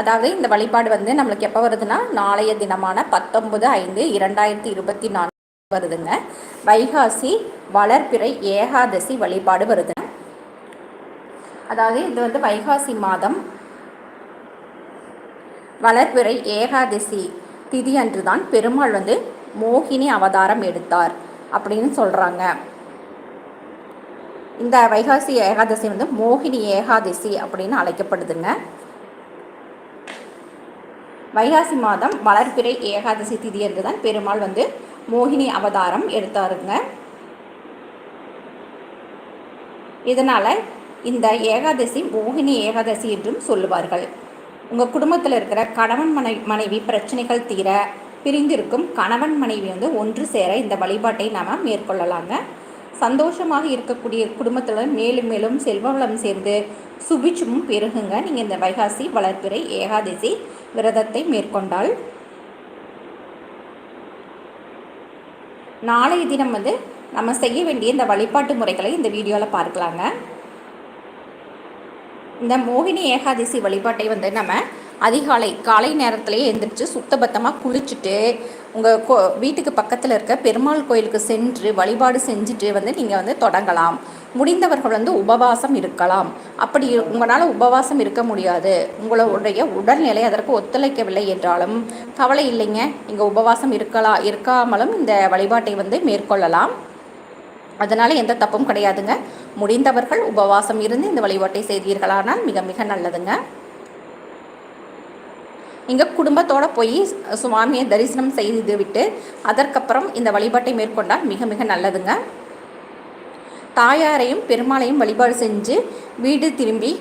அதாவது இந்த வழிபாடு வந்து நம்மளுக்கு எப்போ வருதுன்னா நாளைய தினமான பத்தொன்பது ஐந்து இரண்டாயிரத்தி இருபத்தி நான்கு வருதுங்க. வைகாசி வளர்பிறை ஏகாதசி வழிபாடு வருதுங்க அதாவது இது வந்து வைகாசி மாதம். வளர்பிறை ஏகாதசி திதி அன்று தான் பெருமாள் வந்து மோகினி அவதாரம் எடுத்தார் அப்படின்னு சொல்கிறாங்க இந்த வைகாசி ஏகாதசி வந்து மோகினி ஏகாதசி அப்படின்னு அழைக்கப்படுதுங்க. வைகாசி மாதம் வளர்பிறை ஏகாதசி திதி என்று தான் பெருமாள் வந்து மோகினி அவதாரம் எடுத்தாருங்க. இதனால் இந்த ஏகாதசி மோகினி ஏகாதசி என்றும் சொல்லுவார்கள். உங்கள் குடும்பத்தில் இருக்கிற கணவன் மனை மனைவி பிரச்சனைகள் தீர பிரிந்திருக்கும் கணவன் மனைவி வந்து ஒன்று சேர இந்த வழிபாட்டை நாம் மேற்கொள்ளலாங்க. சந்தோஷமாக இருக்கக்கூடிய குடும்பத்தில் மேலும் மேலும் செல்வவளம் சேர்ந்து சுபிட்சமும் பெருகுங்க. நீங்கள் இந்த வைகாசி வளர்ப்பிறை ஏகாதசி விரதத்தை மேற்கொண்டால் நாளைய தினம் வந்து நம்ம செய்ய வேண்டிய இந்த வழிபாட்டு முறைகளை இந்த வீடியோவில் பார்க்கலாங்க. இந்த மோகினி ஏகாதசி வழிபாட்டை வந்து நம்ம அதிகாலை காலை நேரத்திலேயே எழுந்திரிச்சு சுத்தபத்தமாக குளிச்சுட்டு உங்கள் கோ வீட்டுக்கு பக்கத்தில் இருக்க பெருமாள் கோயிலுக்கு சென்று வழிபாடு செஞ்சுட்டு வந்து நீங்கள் வந்து தொடங்கலாம். முடிந்தவர்கள் வந்து உபவாசம் இருக்கலாம். அப்படி உங்களால் உபவாசம் இருக்க முடியாது. உங்களுடைய உடல்நிலை அதற்கு ஒத்துழைக்கவில்லை என்றாலும் கவலை இல்லைங்க. நீங்கள் உபவாசம் இருக்கலாம் இருக்காமலும் இந்த வழிபாட்டை வந்து மேற்கொள்ளலாம். அதனால் எந்த தப்பும் கிடையாதுங்க. முடிந்தவர்கள் உபவாசம் இருந்து இந்த வழிபாட்டை செய்தீர்களானால் மிக மிக நல்லதுங்க. இங்கே குடும்பத்தோடு போய் சுவாமியை தரிசனம் செய்து விட்டு அதற்கப்புறம் இந்த வழிபாட்டை மேற்கொண்டால் மிக மிக நல்லதுங்க. தாயாரையும் பெருமாளையும் வழிபாடு செஞ்சு வீடு திரும்பி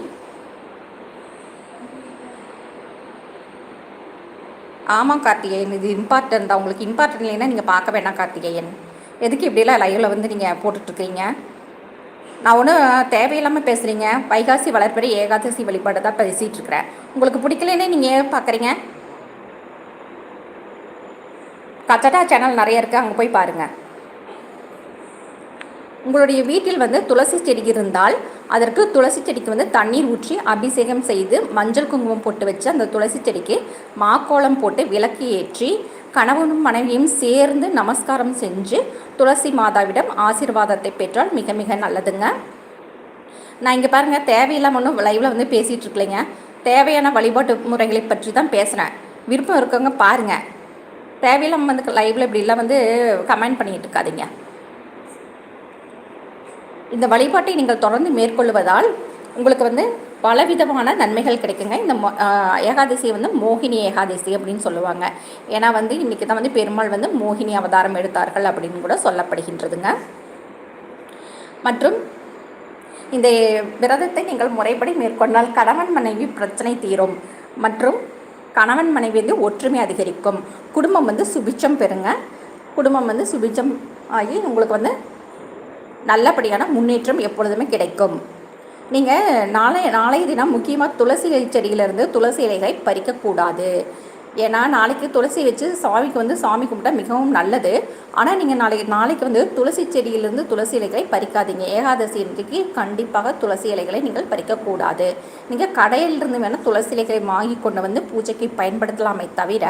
ஆமாம் கார்த்திகேயன் இது இம்பார்ட்டன்ட் தான். உங்களுக்கு இம்பார்ட்டன்ட் இல்லைன்னா நீங்கள் பார்க்க வேண்டாம் கார்த்திகேயன். எதுக்கு இப்படிலாம் லைவில் வந்து நீங்கள் போட்டுட்ருக்கீங்க? நான் ஒன்றும் தேவையில்லாமல் பேசுகிறீங்க வைகாசி வளர்ப்பறை ஏகாதசி வழிபாடு தான் பேசிகிட்டு இருக்கிறேன். உங்களுக்கு பிடிக்கலன்னே நீங்கள் ஏன் பார்க்குறீங்க? கச்சடா சேனல் நிறைய இருக்குது அங்கே போய் பாருங்கள் உங்களுடைய வீட்டில் வந்து துளசி செடி இருந்தால் அதற்கு துளசி செடிக்கு வந்து தண்ணீர் ஊற்றி அபிஷேகம் செய்து மஞ்சள் குங்குமம் போட்டு வச்சு அந்த துளசி செடிக்கு மாக்கோளம் போட்டு விளக்கு ஏற்றி கணவனும் மனைவியும் சேர்ந்து நமஸ்காரம் செஞ்சு துளசி மாதாவிடம் ஆசீர்வாதத்தை பெற்றால் மிக மிக நல்லதுங்க. நான் இங்கே பாருங்கள் தேவையில்லாமல் ஒன்றும் லைவில் வந்து பேசிகிட்டு இருக்கலைங்க. தேவையான வழிபாட்டு முறைகளை பற்றி தான் பேசுகிறேன் விருப்பம் இருக்கவங்க பாருங்கள் தேவையில்லாமல் வந்து லைவில் இப்படிலாம் வந்து கமெண்ட் பண்ணிகிட்டு இருக்காதீங்க. இந்த வழிபாட்டை நீங்கள் தொடர்ந்து மேற்கொள்வதால் உங்களுக்கு வந்து பலவிதமான நன்மைகள் கிடைக்குங்க. இந்த ஏகாதசி வந்து மோகினி ஏகாதசி அப்படின்னு சொல்லுவாங்க. ஏன்னா வந்து இன்றைக்கி தான் வந்து பெருமாள் வந்து மோகினி அவதாரம் எடுத்தார்கள் அப்படின்னு கூட சொல்லப்படுகின்றதுங்க. மற்றும் இந்த விரதத்தை நீங்கள் முறைப்படி மேற்கொண்டால் கணவன் மனைவி பிரச்சனை தீரும். மற்றும் கணவன் மனைவி வந்து ஒற்றுமை அதிகரிக்கும். குடும்பம் வந்து சுபிச்சம் பெறுங்க. குடும்பம் வந்து சுபிச்சம் ஆகி உங்களுக்கு வந்து நல்லபடியான முன்னேற்றம் எப்பொழுதுமே கிடைக்கும். நீங்கள் நாளை நாளைய தினம் முக்கியமாக துளசி செடியிலிருந்து துளசி இலைகளை பறிக்கக்கூடாது. ஏன்னா நாளைக்கு துளசி வச்சு சாமிக்கு வந்து சாமி கும்பிட்டா மிகவும் நல்லது. ஆனால் நீங்கள் நாளைக்கு நாளைக்கு வந்து துளசி செடியிலிருந்து துளசி இலைகளை பறிக்காதீங்க. ஏகாதசி இன்றைக்கு கண்டிப்பாக துளசி இலைகளை நீங்கள் பறிக்கக்கூடாது. நீங்கள் கடையிலிருந்து வேணால் துளசி இலைகளை வாங்கி கொண்டு வந்து பூஜைக்கு பயன்படுத்தலாமே தவிர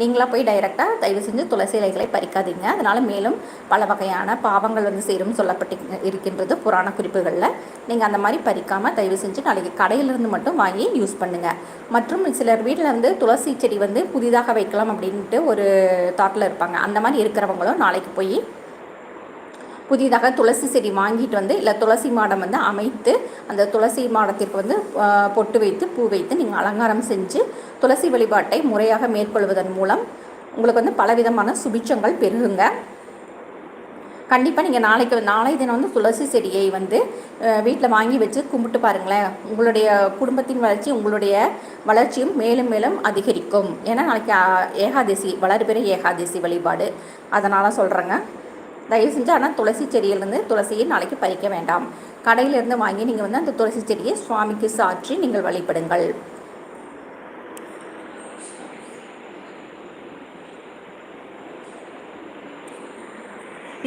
நீங்களாக போய் டைரெக்டாக தயவு செஞ்சு துளசி இலைகளை பறிக்காதீங்க. அதனால் மேலும் பல வகையான பாவங்கள் வந்து சேரும் சொல்லப்பட்டு இருக்கின்றது புராண குறிப்புகளில். நீங்கள் அந்த மாதிரி பறிக்காமல் தயவு செஞ்சு நாளைக்கு கடையிலிருந்து மட்டும் வாங்கி யூஸ் பண்ணுங்கள் மற்றும் சிலர் வீட்டில் வந்து துளசி செடி வந்து புதிதாக வைக்கலாம் அப்படின்ட்டு ஒரு தாட்டில் இருப்பாங்க. அந்த மாதிரி இருக்கிறவங்களும் நாளைக்கு போய் புதிதாக துளசி செடி வாங்கிட்டு வந்து இல்லை துளசி மாடம் வந்து அமைத்து அந்த துளசி மாடத்திற்கு வந்து பொட்டு வைத்து பூ வைத்து நீங்கள் அலங்காரம் செஞ்சு துளசி வழிபாட்டை முறையாக மேற்கொள்வதன் மூலம் உங்களுக்கு வந்து பலவிதமான சுபிச்சங்கள் பெருகுங்க. கண்டிப்பாக நீங்கள் நாளைக்கு நாளை தினம் வந்து துளசி செடியை வந்து வீட்டில் வாங்கி வச்சு கும்பிட்டு பாருங்களேன். உங்களுடைய குடும்பத்தின் வளர்ச்சி உங்களுடைய வளர்ச்சியும் மேலும் மேலும் அதிகரிக்கும். ஏன்னா நாளைக்கு ஏகாதசி வளர்பிற ஏகாதசி வழிபாடு. அதனால் சொல்கிறேங்க தயவு செஞ்சு ஆனால் துளசி செடியிலேருந்து துளசியை நாளைக்கு பறிக்க வேண்டாம். கடையிலேருந்து வாங்கி நீங்கள் வந்து அந்த துளசி செடியை சுவாமிக்கு சாற்றி நீங்கள் வழிபடுங்கள்.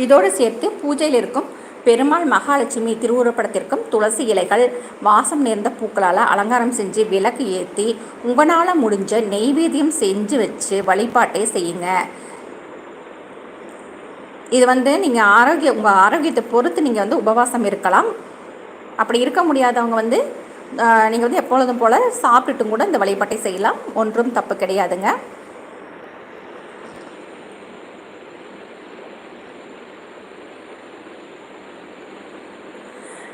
இதோடு சேர்த்து பூஜையில் இருக்கும் பெருமாள் மகாலட்சுமி திருவுருப்படத்திற்கும் துளசி இலைகள் வாசம் நேர்ந்த பூக்களால் அலங்காரம் செஞ்சு விளக்கு ஏற்றி உங்களால் முடிஞ்ச நெய்வேத்தியம் செஞ்சு வச்சு வழிபாட்டை செய்யுங்க. இது வந்து நீங்கள் ஆரோக்கிய உங்கள் ஆரோக்கியத்தை பொறுத்து நீங்கள் வந்து உபவாசம் இருக்கலாம். அப்படி இருக்க முடியாதவங்க வந்து நீங்கள் வந்து எப்பொழுதும் போல் சாப்பிட்டுட்டும் கூட இந்த வழிபாட்டை செய்யலாம். ஒன்றும் தப்பு கிடையாதுங்க.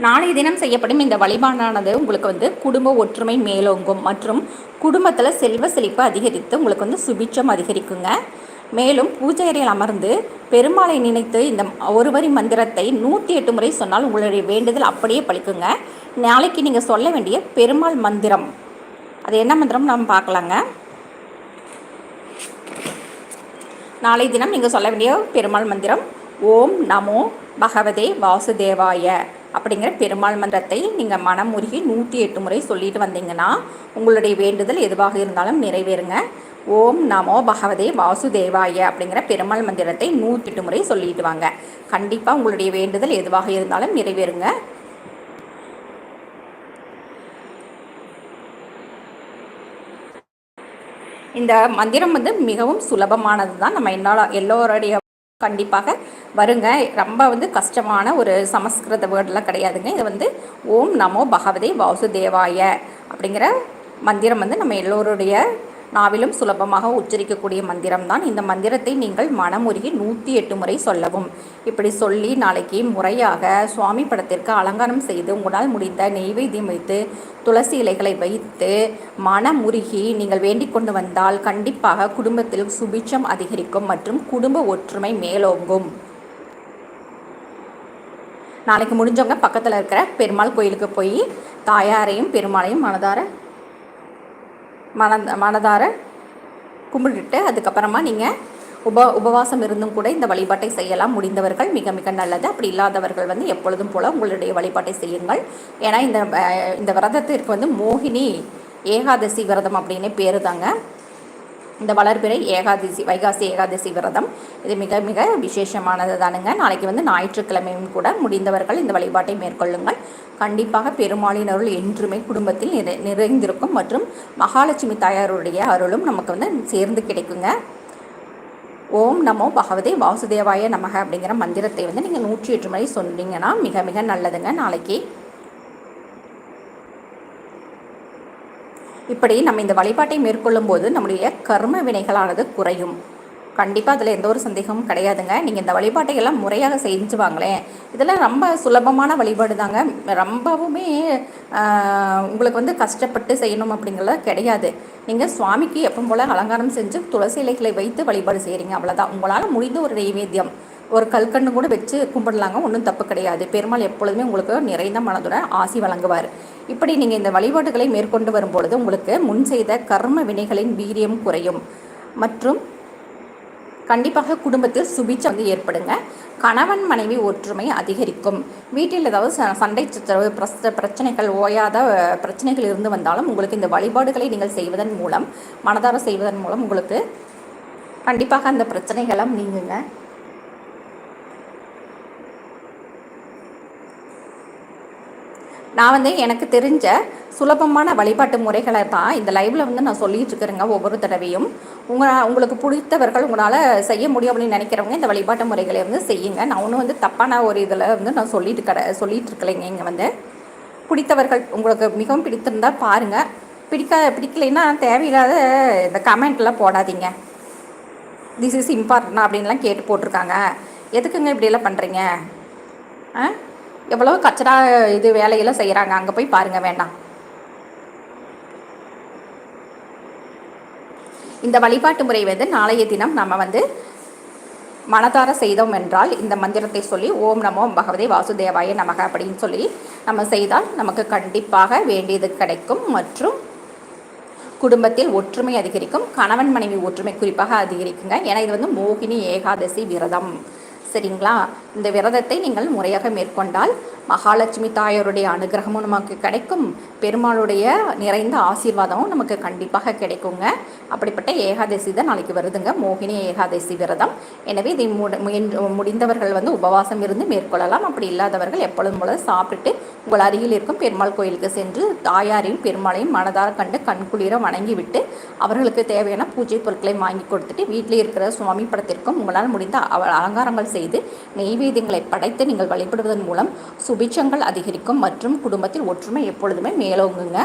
நாளைய தினம் செய்யப்படும் இந்த வழிபாடானது உங்களுக்கு வந்து குடும்ப ஒற்றுமை மேலோங்கும் மற்றும் குடும்பத்தில் செல்வ செழிப்பு அதிகரித்து உங்களுக்கு வந்து சுபிட்சம் அதிகரிக்குங்க. மேலும் பூஜை அறையில் அமர்ந்து பெருமாளை நினைத்து இந்த ஒரு வரி மந்திரத்தை நூற்றி எட்டு முறை சொன்னால் உங்களுடைய வேண்டுதல் அப்படியே பழிக்குங்க. நாளைக்கு நீங்கள் சொல்ல வேண்டிய பெருமாள் மந்திரம். அது என்ன மந்திரம் நம்ம பார்க்கலாங்க. நாளை தினம் நீங்கள் சொல்ல வேண்டிய பெருமாள் மந்திரம் ஓம் நமோ பகவதே வாசுதேவாய. அப்படிங்கிற பெருமாள் மந்திரத்தை நீங்கள் மனம் உருகி நூற்றி எட்டு முறை சொல்லிட்டு வந்தீங்கன்னா உங்களுடைய வேண்டுதல் எதுவாக இருந்தாலும் நிறைவேறுங்க. ஓம் நமோ பகவதே வாசுதேவாய அப்படிங்கிற பெருமாள் மந்திரத்தை நூற்றி எட்டு முறை சொல்லிட்டு வாங்க. கண்டிப்பாக உங்களுடைய வேண்டுதல் எதுவாக இருந்தாலும் நிறைவேறுங்க. இந்த மந்திரம் வந்து மிகவும் சுலபமானது தான் நம்ம என்னால் எல்லோருடைய கண்டிப்பாக வருங்க. ரொம்ப வந்து கஷ்டமான ஒரு சமஸ்கிருத வேர்டெலாம் கிடையாதுங்க. இது வந்து ஓம் நமோ பகவதே வாசுதேவாய அப்படிங்கிற மந்திரம் வந்து நம்ம எல்லோருடைய நாவிலும் சுலபமாக உச்சரிக்கக்கூடிய மந்திரம் தான் இந்த மந்திரத்தை நீங்கள் மனமுருகி நூற்றி எட்டு முறை சொல்லவும். இப்படி சொல்லி நாளைக்கு முறையாக சுவாமி படத்திற்கு அலங்காரம் செய்து உங்களால் முடிந்த நெய்வேத்தியம் வைத்து துளசி இலைகளை வைத்து மனமுருகி நீங்கள் வேண்டிக் கொண்டு வந்தால் கண்டிப்பாக குடும்பத்தில் சுபிட்சம் அதிகரிக்கும் மற்றும் குடும்ப ஒற்றுமை மேலோங்கும். நாளைக்கு முடிஞ்சவங்க பக்கத்தில் இருக்கிற பெருமாள் கோயிலுக்கு போய் தாயாரையும் பெருமாளையும் மனதார மனந்த மனதார கும்பிட்டுட்டு அதுக்கப்புறமா நீங்கள் உப உபவாசம் இருந்தும் கூட இந்த வழிபாட்டை செய்யலாம். முடிந்தவர்கள் மிக மிக நல்லது. அப்படி இல்லாதவர்கள் வந்து எப்பொழுதும் போல் உங்களுடைய வழிபாட்டை செய்யுங்கள். ஏன்னா இந்த இந்த விரதத்திற்கு வந்து மோகினி ஏகாதசி விரதம் அப்படின்னே பேர் தாங்க. இந்த வளர்பிறை ஏகாதசி வைகாசி ஏகாதசி விரதம். இது மிக மிக விசேஷமானது தானுங்க நாளைக்கு வந்து ஞாயிற்றுக்கிழமையும் கூட முடிந்தவர்கள் இந்த வழிபாட்டை மேற்கொள்ளுங்கள். கண்டிப்பாக பெருமாளின் அருள் என்றுமே குடும்பத்தில் நிறை நிறைந்திருக்கும் மற்றும் மகாலட்சுமி தாயாருடைய அருளும் நமக்கு வந்து சேர்ந்து கிடைக்குங்க. ஓம் நமோ பகவதே வாசுதேவாய நமக அப்படிங்கிற மந்திரத்தை வந்து நீங்கள் நூற்றி எட்டு முறை சொன்னீங்கன்னா மிக மிக நல்லதுங்க நாளைக்கு. இப்படி நம்ம இந்த வழிபாட்டை மேற்கொள்ளும் போது நம்முடைய கர்ம வினைகளானது குறையும். கண்டிப்பாக அதில் எந்த ஒரு சந்தேகமும் கிடையாதுங்க. நீங்கள் இந்த வழிபாட்டை எல்லாம் முறையாக செஞ்சு வாங்களேன். இதெல்லாம் ரொம்ப சுலபமான வழிபாடு தாங்க ரொம்பவுமே உங்களுக்கு வந்து கஷ்டப்பட்டு செய்யணும் அப்படிங்கிறத கிடையாது. நீங்கள் சுவாமிக்கு எப்போ போல் அலங்காரம் செஞ்சு துளசி இலைகளை வைத்து வழிபாடு செய்கிறீங்க அவ்வளோதான் உங்களால் முடிந்த ஒரு நெய்வேத்தியம். ஒரு கல்கண்டு கூட வச்சு கும்பிடலாங்க. ஒன்றும் தப்பு கிடையாது. பெருமாள் எப்பொழுதுமே உங்களுக்கு நிறைந்த மனதுடன் ஆசி வழங்குவார். இப்படி நீங்கள் இந்த வழிபாடுகளை மேற்கொண்டு வரும்பொழுது உங்களுக்கு முன் செய்த கர்ம வினைகளின் வீரியம் குறையும். மற்றும் கண்டிப்பாக குடும்பத்தில் சுபிச்சம் வந்து ஏற்படுங்க. கணவன் மனைவி ஒற்றுமை அதிகரிக்கும். வீட்டில் ஏதாவது சண்டை சச்சரவு பிரச்சனைகள் ஓயாத பிரச்சனைகள் இருந்து வந்தாலும் உங்களுக்கு இந்த வழிபாடுகளை நீங்கள் செய்வதன் மூலம் மனதார செய்வதன் மூலம் உங்களுக்கு கண்டிப்பாக அந்த பிரச்சனைகளும் நீங்குங்க. நான் வந்து எனக்கு தெரிஞ்ச சுலபமான வழிபாட்டு முறைகளை தான் இந்த லைவில் வந்து நான் சொல்லிகிட்டு இருக்கிறேங்க ஒவ்வொரு தடவையும். உங்கள் உங்களுக்கு பிடித்தவர்கள் உங்களால் செய்ய முடியும் அப்படின்னு நினைக்கிறவங்க இந்த வழிபாட்டு முறைகளை வந்து செய்யுங்க. நான் ஒன்றும் வந்து தப்பான ஒரு இதில் வந்து நான் சொல்லிட்டு கடை சொல்லிகிட்டு இருக்கலைங்க இங்கே வந்து. பிடித்தவர்கள் உங்களுக்கு மிகவும் பிடித்திருந்தால் பாருங்கள் பிடிக்காத பிடிக்கலைன்னா தேவையில்லாத இந்த கமெண்ட்லாம் போடாதீங்க. திஸ் இஸ் இம்பார்ட்டன் அப்படின்லாம் கேட்டு போட்டிருக்காங்க. எதுக்குங்க இப்படியெல்லாம் பண்ணுறீங்க ஆ? எவ்வளோ கச்சடா இது வேலையெல்லாம் செய்கிறாங்க அங்கே போய் பாருங்கள் வேண்டாம். இந்த வழிபாட்டு முறை வந்து நாளைய தினம் நம்ம வந்து மனதார செய்தோம் என்றால் இந்த மந்திரத்தை சொல்லி ஓம் நமோ பகவதே வாசுதேவாய நமக அப்படின்னு சொல்லி நம்ம செய்தால் நமக்கு கண்டிப்பாக வேண்டியது கிடைக்கும். மற்றும் குடும்பத்தில் ஒற்றுமை அதிகரிக்கும். கணவன் மனைவி ஒற்றுமை குறிப்பாக அதிகரிக்குங்க. ஏன்னா இது வந்து மோகினி ஏகாதசி விரதம். சரிங்களா? இந்த விரதத்தை நீங்கள் முறையாக மேற்கொண்டால் மகாலட்சுமி தாயாருடைய அனுகிரகமும் நமக்கு கிடைக்கும். பெருமாளுடைய நிறைந்த ஆசீர்வாதமும் நமக்கு கண்டிப்பாக கிடைக்குங்க. அப்படிப்பட்ட ஏகாதசி தான் நாளைக்கு வருதுங்க. மோகினி ஏகாதசி விரதம். எனவே இதை முடிந்தவர்கள் வந்து உபவாசம் இருந்து மேற்கொள்ளலாம். அப்படி இல்லாதவர்கள் எப்பொழுதும் போல சாப்பிட்டு உங்கள் அருகில் இருக்கும் பெருமாள் கோயிலுக்கு சென்று தாயாரையும் பெருமாளையும் மனதார கண்டு கண்குளிர வணங்கிவிட்டு அவர்களுக்கு தேவையான பூஜை பொருட்களை வாங்கி கொடுத்துட்டு வீட்டில் இருக்கிற சுவாமி படத்திற்கும் உங்களால் முடிந்த அலங்காரங்கள் செய்து நெய்வேத்தியங்களை படைத்து நீங்கள் வழிபடுவதன் மூலம் சுபிச்சங்கள் அதிகரிக்கும் மற்றும் குடும்பத்தில் ஒற்றுமை எப்பொழுதுமே மேலோங்குங்க.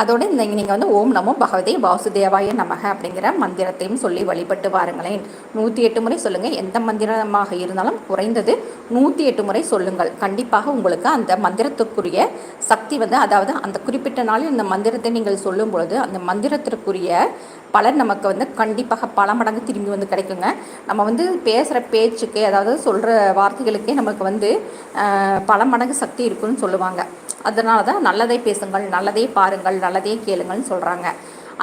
அதோடு இந்த நீங்கள் வந்து ஓம் நமோ பகவதே வாசுதேவாய நமக அப்படிங்கிற மந்திரத்தையும் சொல்லி வழிபட்டு வாருங்களேன். நூற்றி எட்டு முறை சொல்லுங்கள் எந்த மந்திரமாக இருந்தாலும் குறைந்தது நூற்றி எட்டு முறை சொல்லுங்கள். கண்டிப்பாக உங்களுக்கு அந்த மந்திரத்துக்குரிய சக்தி வந்து அதாவது அந்த குறிப்பிட்ட நாளில் இந்த மந்திரத்தை நீங்கள் சொல்லும் பொழுது அந்த மந்திரத்திற்குரிய பலன் நமக்கு வந்து கண்டிப்பாக பல மடங்கு திரும்பி வந்து கிடைக்குங்க. நம்ம வந்து பேசுகிற பேச்சுக்கு அதாவது சொல்கிற வார்த்தைகளுக்கே நமக்கு வந்து பல மடங்கு சக்தி இருக்குன்னு சொல்லுவாங்க. அதனால தான் நல்லதை பேசுங்கள் நல்லதே பாருங்கள் நல்லதே கேளுங்கள்னு சொல்கிறாங்க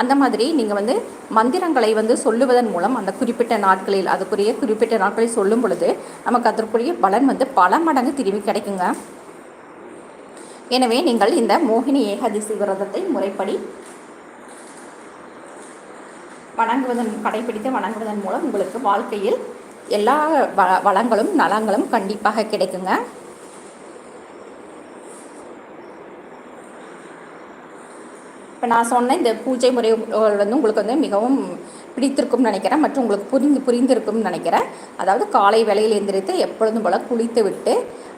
அந்த மாதிரி நீங்கள் வந்து மந்திரங்களை வந்து சொல்லுவதன் மூலம் அந்த குறிப்பிட்ட நாட்களில் அதுக்குரிய குறிப்பிட்ட நாட்களில் சொல்லும் பொழுது நமக்கு அதற்குரிய பலன் வந்து பல மடங்கு திரும்பி கிடைக்குங்க. எனவே நீங்கள் இந்த மோகினி ஏகாதசி விரதத்தை முறைப்படி வணங்குவதன் கடைபிடித்து வணங்குவதன் மூலம் உங்களுக்கு வாழ்க்கையில் எல்லா வ வளங்களும் நலங்களும் கண்டிப்பாக கிடைக்குங்க. இப்போ நான் சொன்ன இந்த பூஜை முறைகள் வந்து உங்களுக்கு வந்து மிகவும் பிடித்திருக்கும்னு நினைக்கிறேன். மற்றும் உங்களுக்கு புரிந்து புரிந்திருக்கும்னு நினைக்கிறேன். அதாவது காலை வேலையில் எந்திரித்து எப்பொழுதும் போல் குளித்து விட்டு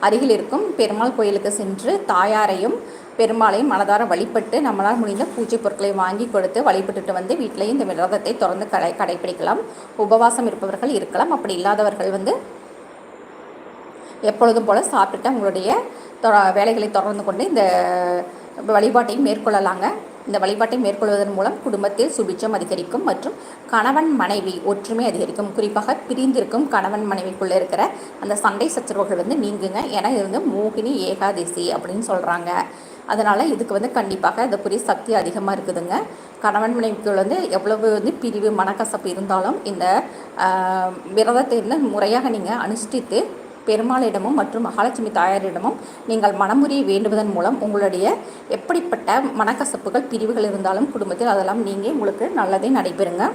அருகில் இருக்கும் பெருமாள் கோயிலுக்கு சென்று தாயாரையும் பெருமாளையும் மனதார வழிபட்டு நம்மளால் முடிந்த பூஜை பொருட்களை வாங்கி கொடுத்து வழிபட்டுட்டு வந்து வீட்டிலையும் இந்த விரதத்தை தொடர்ந்து கடை கடைபிடிக்கலாம் உபவாசம் இருப்பவர்கள் இருக்கலாம். அப்படி இல்லாதவர்கள் வந்து எப்பொழுதும் போல் சாப்பிட்டுட்டு உங்களுடைய வேலைகளை தொடர்ந்து கொண்டு இந்த வழிபாட்டையும் மேற்கொள்ளலாங்க. இந்த வழிபாட்டை மேற்கொள்வதன் மூலம் குடும்பத்தில் சுபிட்சம் அதிகரிக்கும் மற்றும் கணவன் மனைவி ஒற்றுமை அதிகரிக்கும். குறிப்பாக பிரிந்திருக்கும் கணவன் மனைவிக்குள்ளே இருக்கிற அந்த சண்டை சச்சரவுகள் வந்து நீங்குங்க. ஏன்னா இது வந்து மோகினி ஏகாதசி அப்படின்னு சொல்கிறாங்க அதனால் இதுக்கு வந்து கண்டிப்பாக அதுக்குரிய சக்தி அதிகமாக இருக்குதுங்க. கணவன் மனைவிக்குள் வந்து எவ்வளவு வந்து பிரிவு மனக்கசப்பு இருந்தாலும் இந்த விரதத்தை வந்து முறையாக நீங்கள் அனுஷ்டித்து பெருமாளிடமும் மற்றும் மகாலட்சுமி தாயாரிடமும் நீங்கள் மனமுறியை வேண்டுவதன் மூலம் உங்களுடைய எப்படிப்பட்ட மனக்கசப்புகள் பிரிவுகள் இருந்தாலும் குடும்பத்தில் அதெல்லாம் நீங்கள் உங்களுக்கு நல்லதே நடைபெறுங்க.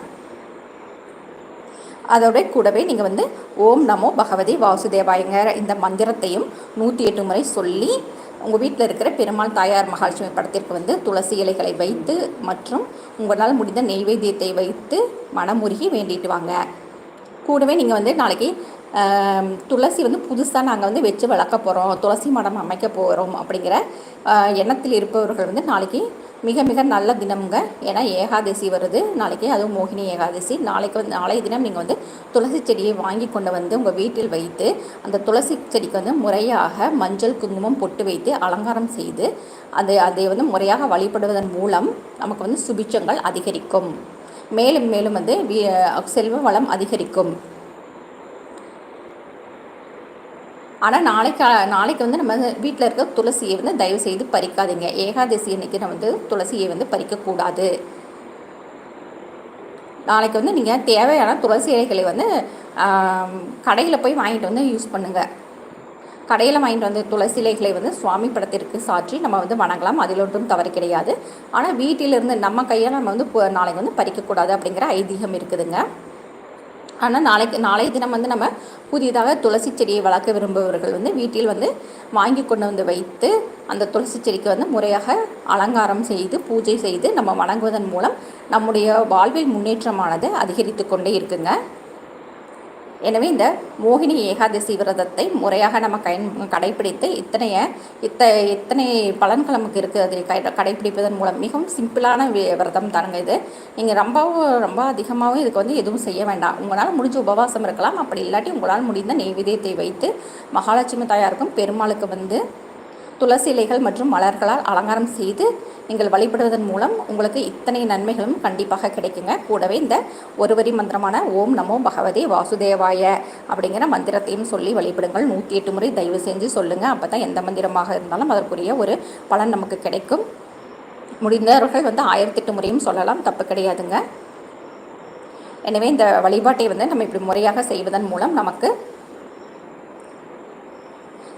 அதோட கூடவே நீங்கள் வந்து ஓம் நமோ பகவதி வாசுதேவாயங்கிற இந்த மந்திரத்தையும் நூற்றி எட்டு முறை சொல்லி உங்கள் வீட்டில் இருக்கிற பெருமாள் தாயார் மகாலட்சுமி படத்திற்கு வந்து துளசி இலைகளை வைத்து மற்றும் உங்களால் முடிந்த நெய்வேத்தியத்தை வைத்து மனமுருகி வேண்டிட்டு வாங்க. கூடவே நீங்கள் வந்து நாளைக்கு துளசி வந்து புதுசாக நாங்கள் வந்து வச்சு வளர்க்க போகிறோம் துளசி மடம் அமைக்க போகிறோம் அப்படிங்கிற எண்ணத்தில் இருப்பவர்கள் வந்து நாளைக்கு மிக மிக நல்ல தினம்ங்க. ஏன்னா ஏகாதசி வருது. நாளைக்கு அதுவும் மோகினி ஏகாதசி. நாளைக்கு வந்து நாளைய தினம் நீங்கள் வந்து துளசி செடியை வாங்கி கொண்டு வந்து உங்கள் வீட்டில் வைத்து அந்த துளசி செடிக்கு வந்து முறையாக மஞ்சள் குங்குமம் பொட்டு வைத்து அலங்காரம் செய்து அதை அதை வந்து முறையாக வழிபடுவதன் மூலம் நமக்கு வந்து சுபிச்சங்கள் அதிகரிக்கும். மேலும் மேலும் வந்து செல்வ வளம் அதிகரிக்கும். ஆனால் நாளைக்கு நாளைக்கு வந்து நம்ம வீட்டில் இருக்க துளசியை வந்து தயவு செய்து பறிக்காதீங்க. ஏகாதசி அன்னைக்கு நம்ம வந்து துளசியை வந்து பறிக்கக்கூடாது. நாளைக்கு வந்து நீங்கள் தேவையான துளசி இலைகளை வந்து கடையில் போய் வாங்கிட்டு வந்து யூஸ் பண்ணுங்கள் கடையில் வாங்கிட்டு வந்து துளசி இலைகளை வந்து சுவாமி படத்திற்கு சாற்றி நம்ம வந்து வணங்கலாம். அதில் ஒன்றும் தவறு கிடையாது. ஆனால் வீட்டிலிருந்து நம்ம கையால் நம்ம வந்து நாளைக்கு வந்து பறிக்கக்கூடாது அப்படிங்கிற ஐதீகம் இருக்குதுங்க. ஆனால் நாளைக்கு நாளைய தினம் வந்து நம்ம புதிதாக துளசி செடியை வளர்க்க விரும்புபவர்கள் வந்து வீட்டில் வந்து வாங்கி கொண்டு வந்து வைத்து அந்த துளசி செடிக்கு வந்து முறையாக அலங்காரம் செய்து பூஜை செய்து நம்ம வணங்குவதன் மூலம் நம்முடைய வாழ்வில் முன்னேற்றமானது அதிகரித்து கொண்டே இருக்குங்க. எனவே இந்த மோகினி ஏகாதசி விரதத்தை முறையாக நம்ம கை கடைபிடித்து இத்தனைய இத்த இத்தனை பலன்கள் நமக்கு இருக்குது அதை கை கடைபிடிப்பதன் மூலம் மிகவும் சிம்பிளான விரதம் தானுங்க இது. நீங்கள் ரொம்பவும் ரொம்ப அதிகமாகவும் இதுக்கு வந்து எதுவும் செய்ய வேண்டாம். உங்களால் முடிஞ்ச உபவாசம் இருக்கலாம். அப்படி இல்லாட்டி உங்களால் முடிந்த நெய்வேதியத்தை வைத்து மகாலட்சுமி தாயாருக்கும் பெருமாளுக்கு வந்து துளசி இலைகள் மற்றும் மலர்களால் அலங்காரம் செய்து நீங்கள் வழிபடுவதன் மூலம் உங்களுக்கு இத்தனை நன்மைகளும் கண்டிப்பாக கிடைக்குங்க. கூடவே இந்த ஒருவரி மந்திரமான ஓம் நமோ பகவதே வாசுதேவாய அப்படிங்கிற மந்திரத்தையும் சொல்லி வழிபடுங்கள். நூற்றி எட்டு முறை தயவு செஞ்சு சொல்லுங்கள் அப்போ தான் எந்த மந்திரமாக இருந்தாலும் அதற்குரிய ஒரு பலன் நமக்கு கிடைக்கும். முடிந்தவர்கள் வந்து ஆயிரத்தெட்டு முறையும் சொல்லலாம். தப்பு கிடையாதுங்க. எனவே இந்த வழிபாட்டை வந்து நம்ம இப்படி முறையாக செய்வதன் மூலம் நமக்கு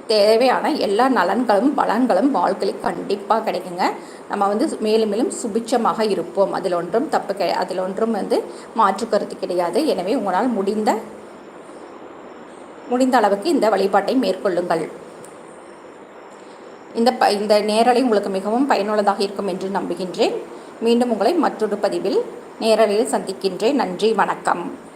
தேவையான எல்லா நலன்களும் பலன்களும் வாழ்க்கையில் கண்டிப்பாக கிடைக்குங்க. நம்ம வந்து மேலும் மேலும் சுபிட்சமாக இருப்போம். அதில் ஒன்றும் தப்பு கிடையாது அதில் ஒன்றும் வந்து மாற்று கருத்து கிடையாது. எனவே உங்களால் முடிந்த முடிந்த அளவுக்கு இந்த வழிபாட்டை மேற்கொள்ளுங்கள். இந்த ப இந்த நேரலை உங்களுக்கு மிகவும் பயனுள்ளதாக இருக்கும் என்று நம்புகின்றேன். மீண்டும் உங்களை மற்றொரு பதிவில் நேரலையில் சந்திக்கின்றேன். நன்றி வணக்கம்.